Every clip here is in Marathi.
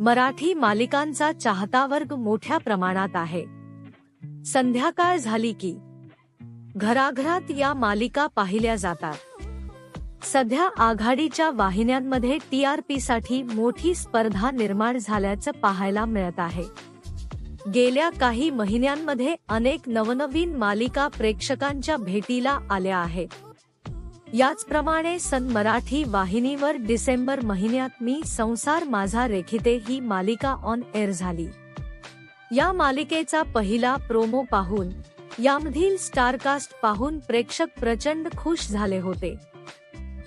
मराठी मालिकांचा चाहता वर्ग मोठ्या प्रमाणात आहे. संध्याकाळ झाली की घराघरात या मालिका पाहिल्या जातात. सध्या आघाडीच्या वाहिन्यांमध्ये टी आरसाठी मोठी स्पर्धा निर्माण झाल्याचं पाहायला मिळत आहे. गेल्या काही महिन्यांमध्ये अनेक नवनवीन मालिका प्रेक्षकांच्या भेटीला आल्या आहेत. याचप्रमाणे सन मराठी वाहिनीवर डिसेंबर महिन्यात मी संसार माझा रेखिते ही मालिका ऑन एअर झाली. या मालिकेचा पहिला प्रोमो पाहून यामधील स्टारकास्ट पाहून प्रेक्षक प्रचंड खुश झाले होते.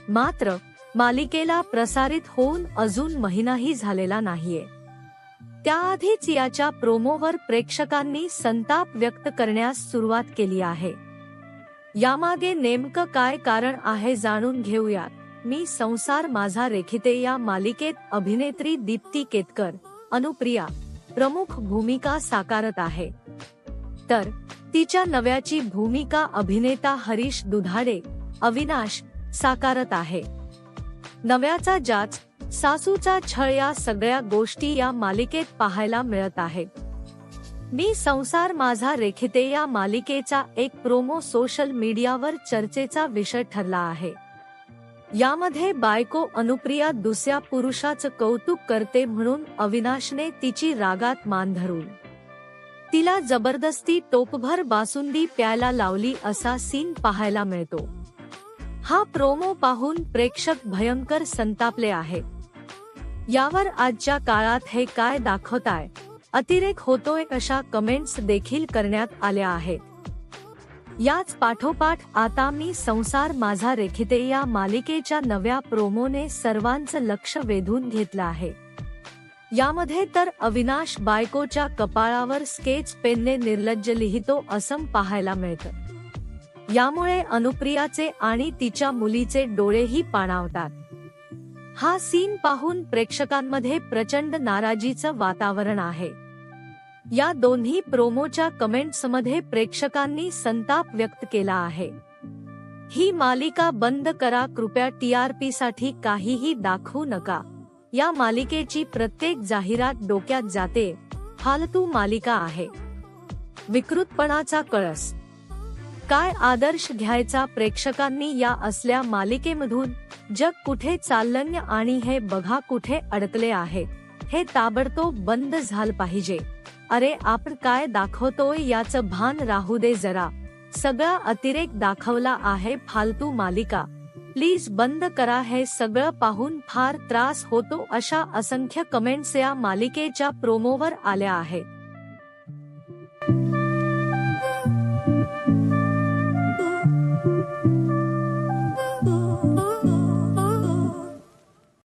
मात्र मालिकेला प्रसारित होऊन अजून महिनाही झालेला नाहीये. त्याआधीच याच्या प्रोमोवर प्रेक्षकांनी संताप व्यक्त करण्यास सुरुवात केली आहे. यामागे नेमकं काय कारण आहे जाणून घेऊयात. मी संसार माझा रेखिते या मालिकेत अभिनेत्री दीप्ती केतकर अनुप्रिया प्रमुख भूमिका साकारत आहे. तर तिच्या नव्याची भूमिका अभिनेता हरीश दुधाडे अविनाश साकारत आहे. नव्याचा जाच सासूचा छळ या सगळ्या गोष्टी या मालिकेत पाहायला मिळत आहेत मी संसार माझा रेखिते या मालिकेचा एक प्रोमो सोशल मीडियावर चर्चेचा विषय ठरला आहे. यामध्ये बायको अनुप्रिया दुसऱ्या पुरुषाचं कौतुक करते म्हणून अविनाशने तिची रागात मान धरून. तिला जबरदस्ती टोपभर बासुंदी प्यायला लावली असा सीन पाहायला मिळतो. हा प्रोमो पाहून प्रेक्षक भयंकर संतापले आहे यावर आजच्या काळात हे काय दाखवताय? अतिरेक होतोय अशा कमेंट्स देखील करण्यात आल्या आहेत. याच पाठोपाठ आता मी संसार माझा रेखिते या मालिकेच्या नव्या प्रोमोने सर्वांचं लक्ष वेधून घेतलं आहे. यामध्ये तर अविनाश बायकोच्या कपाळावर स्केच पेनने निर्लज्ज लिहितो असं पाहायला मिळतं. यामुळे अनुप्रियाचे आणि तिच्या मुलीचे डोळेही पाणावतात. हा सीन पाहून प्रेक्षकांमध्ये प्रचंड नाराजीचं वातावरण आहे. या दोन्ही प्रोमोच्या कमेंट्समध्ये प्रेक्षकांनी संताप व्यक्त केला आहे. ही मालिका बंद करा कृपया टीआरपी साठी काहीही दाखवू नका. या मालिकेची प्रत्येक जाहिरात डोक्यात जाते. फालतू मालिका आहे. विकृतपणाचा कळस. काय आदर्श घ्यायचा प्रेक्षकांनी या असल्या मालिकेमधून? जग कुठे चाललंय आणि हे बघा कुठे अडकले आहे. हे ताबडतोब बंद झालं पाहिजे. अरे आपण काय दाखवतोय याचं भान राहू दे जरा. सगळा अतिरेक दाखवला आहे फालतू मालिका. प्लीज बंद करा हे सगळं पाहून फार त्रास होतो अशा असंख्य कमेंट्स या मालिकेच्या प्रोमोवर आल्या आहेत.